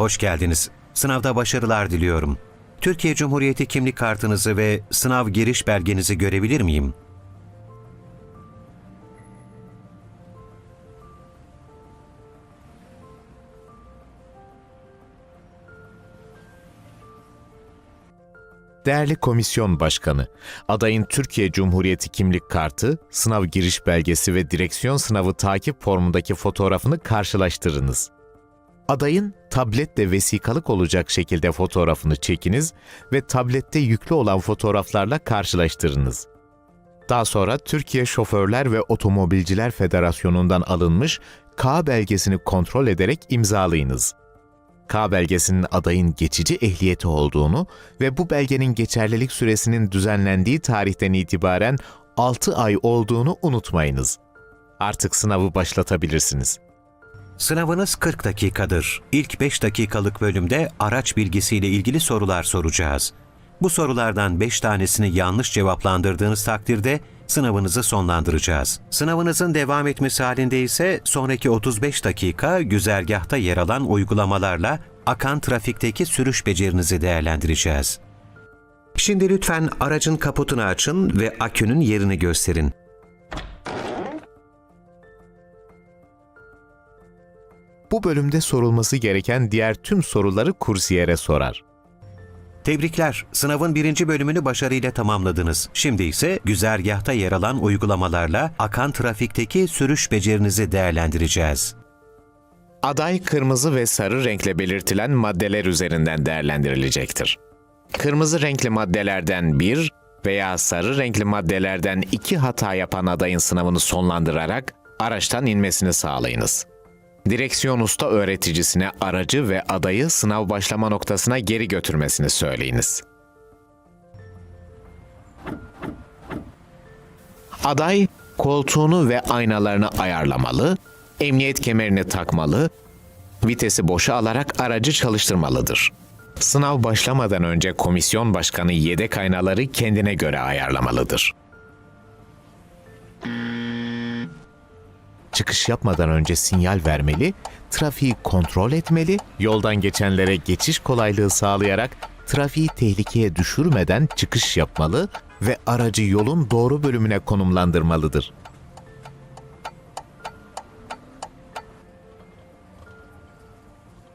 Hoş geldiniz. Sınavda başarılar diliyorum. Türkiye Cumhuriyeti kimlik kartınızı ve sınav giriş belgenizi görebilir miyim? Değerli Komisyon Başkanı, adayın Türkiye Cumhuriyeti kimlik kartı, sınav giriş belgesi ve direksiyon sınavı takip formundaki fotoğrafını karşılaştırınız. Adayın tabletle vesikalık olacak şekilde fotoğrafını çekiniz ve tablette yüklü olan fotoğraflarla karşılaştırınız. Daha sonra Türkiye Şoförler ve Otomobilciler Federasyonu'ndan alınmış K belgesini kontrol ederek imzalayınız. K belgesinin adayın geçici ehliyeti olduğunu ve bu belgenin geçerlilik süresinin düzenlendiği tarihten itibaren 6 ay olduğunu unutmayınız. Artık sınavı başlatabilirsiniz. Sınavınız 40 dakikadır. İlk 5 dakikalık bölümde araç bilgisiyle ilgili sorular soracağız. Bu sorulardan 5 tanesini yanlış cevaplandırdığınız takdirde sınavınızı sonlandıracağız. Sınavınızın devam etmesi halinde ise sonraki 35 dakika güzergahta yer alan uygulamalarla akan trafikteki sürüş becerinizi değerlendireceğiz. Şimdi lütfen aracın kaputunu açın ve akünün yerini gösterin. Bu bölümde sorulması gereken diğer tüm soruları kursiyere sorar. Tebrikler, sınavın birinci bölümünü başarıyla tamamladınız. Şimdi ise güzergahta yer alan uygulamalarla akan trafikteki sürüş becerinizi değerlendireceğiz. Aday kırmızı ve sarı renkle belirtilen maddeler üzerinden değerlendirilecektir. Kırmızı renkli maddelerden bir veya sarı renkli maddelerden iki hata yapan adayın sınavını sonlandırarak araçtan inmesini sağlayınız. Direksiyon usta öğreticisine aracı ve adayı sınav başlama noktasına geri götürmesini söyleyiniz. Aday koltuğunu ve aynalarını ayarlamalı, emniyet kemerini takmalı, vitesi boşa alarak aracı çalıştırmalıdır. Sınav başlamadan önce komisyon başkanı yedek aynaları kendine göre ayarlamalıdır. Çıkış yapmadan önce sinyal vermeli, trafiği kontrol etmeli, yoldan geçenlere geçiş kolaylığı sağlayarak trafiği tehlikeye düşürmeden çıkış yapmalı ve aracı yolun doğru bölümüne konumlandırmalıdır.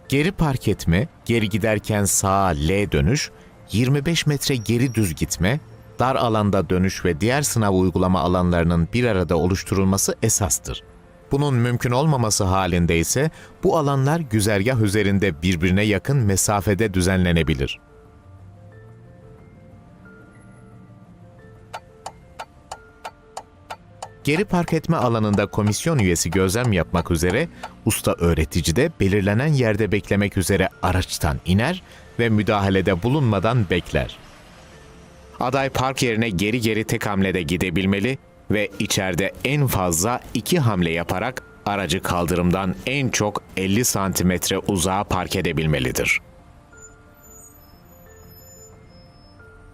Geri park etme, geri giderken sağa L dönüş, 25 metre geri düz gitme, dar alanda dönüş ve diğer sınav uygulama alanlarının bir arada oluşturulması esastır. Bunun mümkün olmaması halinde ise bu alanlar güzergah üzerinde birbirine yakın mesafede düzenlenebilir. Geri park etme alanında komisyon üyesi gözlem yapmak üzere usta öğretici de belirlenen yerde beklemek üzere araçtan iner ve müdahalede bulunmadan bekler. Aday park yerine geri geri tek hamlede gidebilmeli ve içeride en fazla iki hamle yaparak aracı kaldırımdan en çok 50 santimetre uzağa park edebilmelidir.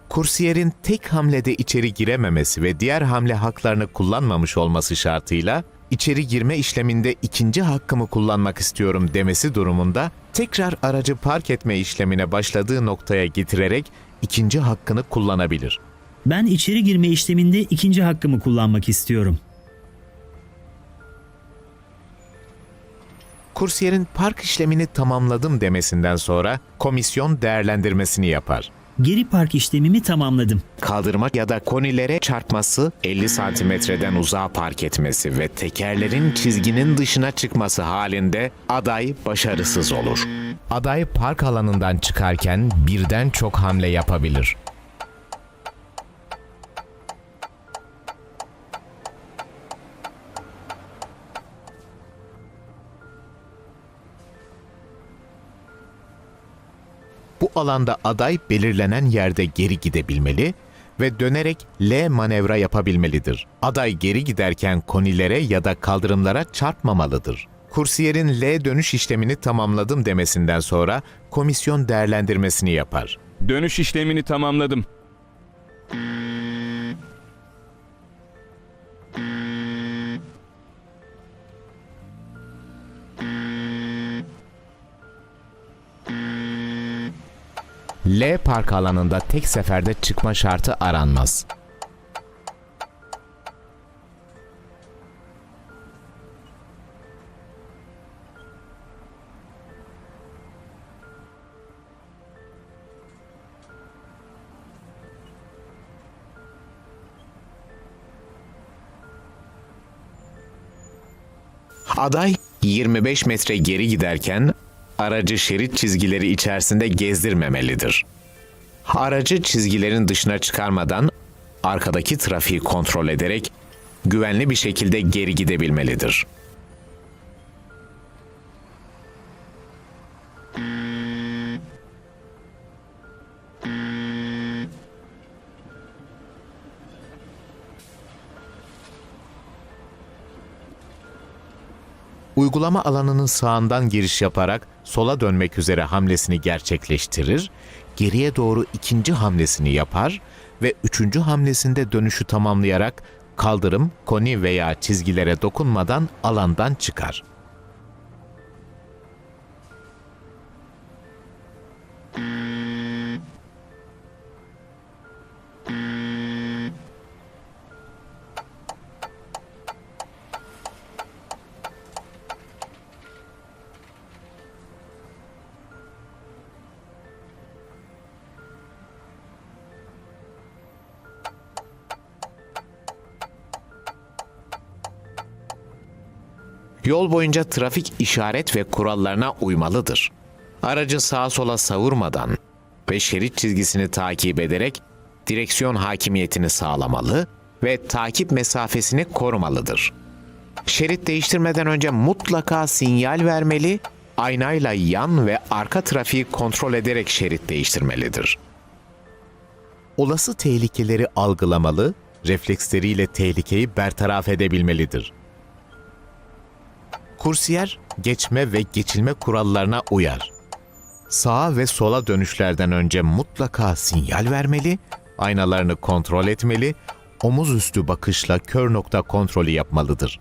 Kursiyerin tek hamlede içeri girememesi ve diğer hamle haklarını kullanmamış olması şartıyla içeri girme işleminde ikinci hakkımı kullanmak istiyorum demesi durumunda tekrar aracı park etme işlemine başladığı noktaya getirerek ikinci hakkını kullanabilir. Ben içeri girme işleminde ikinci hakkımı kullanmak istiyorum. Kursiyerin park işlemini tamamladım demesinden sonra komisyon değerlendirmesini yapar. Geri park işlemimi tamamladım. Kaldırma ya da konilere çarpması, 50 santimetreden uzağa park etmesi ve tekerlerin çizginin dışına çıkması halinde aday başarısız olur. Aday park alanından çıkarken birden çok hamle yapabilir. Alanda aday belirlenen yerde geri gidebilmeli ve dönerek L manevra yapabilmelidir. Aday geri giderken konilere ya da kaldırımlara çarpmamalıdır. Kursiyerin L dönüş işlemini tamamladım demesinden sonra komisyon değerlendirmesini yapar. Dönüş işlemini tamamladım. Park alanında tek seferde çıkma şartı aranmaz. Aday 25 metre geri giderken aracı şerit çizgileri içerisinde gezdirmemelidir. Aracı çizgilerin dışına çıkarmadan arkadaki trafiği kontrol ederek güvenli bir şekilde geri gidebilmelidir. Uygulama alanının sağından giriş yaparak sola dönmek üzere hamlesini gerçekleştirir, geriye doğru ikinci hamlesini yapar ve üçüncü hamlesinde dönüşü tamamlayarak kaldırım, koni veya çizgilere dokunmadan alandan çıkar. Yol boyunca trafik işaret ve kurallarına uymalıdır. Aracı sağa sola savurmadan ve şerit çizgisini takip ederek direksiyon hakimiyetini sağlamalı ve takip mesafesini korumalıdır. Şerit değiştirmeden önce mutlaka sinyal vermeli, aynayla yan ve arka trafiği kontrol ederek şerit değiştirmelidir. Olası tehlikeleri algılamalı, refleksleriyle tehlikeyi bertaraf edebilmelidir. Kursiyer geçme ve geçilme kurallarına uyar. Sağa ve sola dönüşlerden önce mutlaka sinyal vermeli, aynalarını kontrol etmeli, omuz üstü bakışla kör nokta kontrolü yapmalıdır.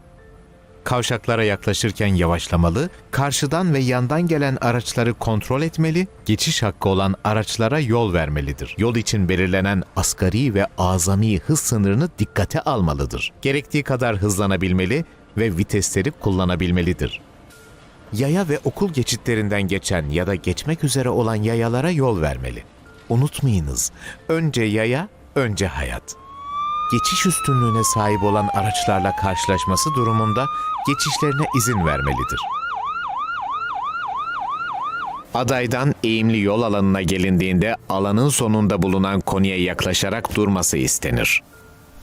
Kavşaklara yaklaşırken yavaşlamalı, karşıdan ve yandan gelen araçları kontrol etmeli, geçiş hakkı olan araçlara yol vermelidir. Yol için belirlenen asgari ve azami hız sınırını dikkate almalıdır. Gerektiği kadar hızlanabilmeli ve vitesleri kullanabilmelidir. Yaya ve okul geçitlerinden geçen ya da geçmek üzere olan yayalara yol vermeli. Unutmayınız, önce yaya, önce hayat. Geçiş üstünlüğüne sahip olan araçlarla karşılaşması durumunda geçişlerine izin vermelidir. Adaydan eğimli yol alanına gelindiğinde alanın sonunda bulunan konuya yaklaşarak durması istenir.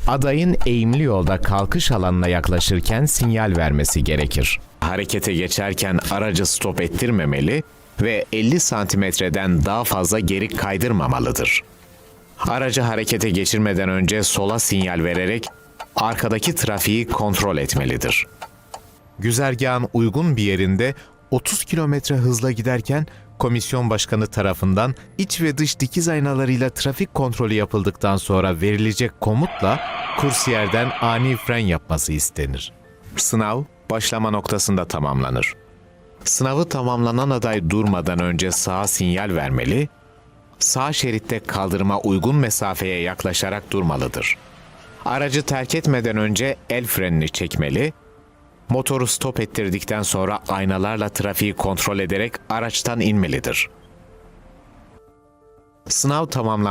Adayın eğimli yolda kalkış alanına yaklaşırken sinyal vermesi gerekir. Harekete geçerken aracı stop ettirmemeli ve 50 santimetreden daha fazla geri kaydırmamalıdır. Aracı harekete geçirmeden önce sola sinyal vererek arkadaki trafiği kontrol etmelidir. Güzergahın uygun bir yerinde 30 kilometre hızla giderken komisyon başkanı tarafından iç ve dış dikiz aynalarıyla trafik kontrolü yapıldıktan sonra verilecek komutla kursiyerden ani fren yapması istenir. Sınav başlama noktasında tamamlanır. Sınavı tamamlanan aday durmadan önce sağa sinyal vermeli, sağ şeritte kaldırıma uygun mesafeye yaklaşarak durmalıdır. Aracı terk etmeden önce el frenini çekmeli, motoru stop ettirdikten sonra aynalarla trafiği kontrol ederek araçtan inmelidir. Sınav tamamlan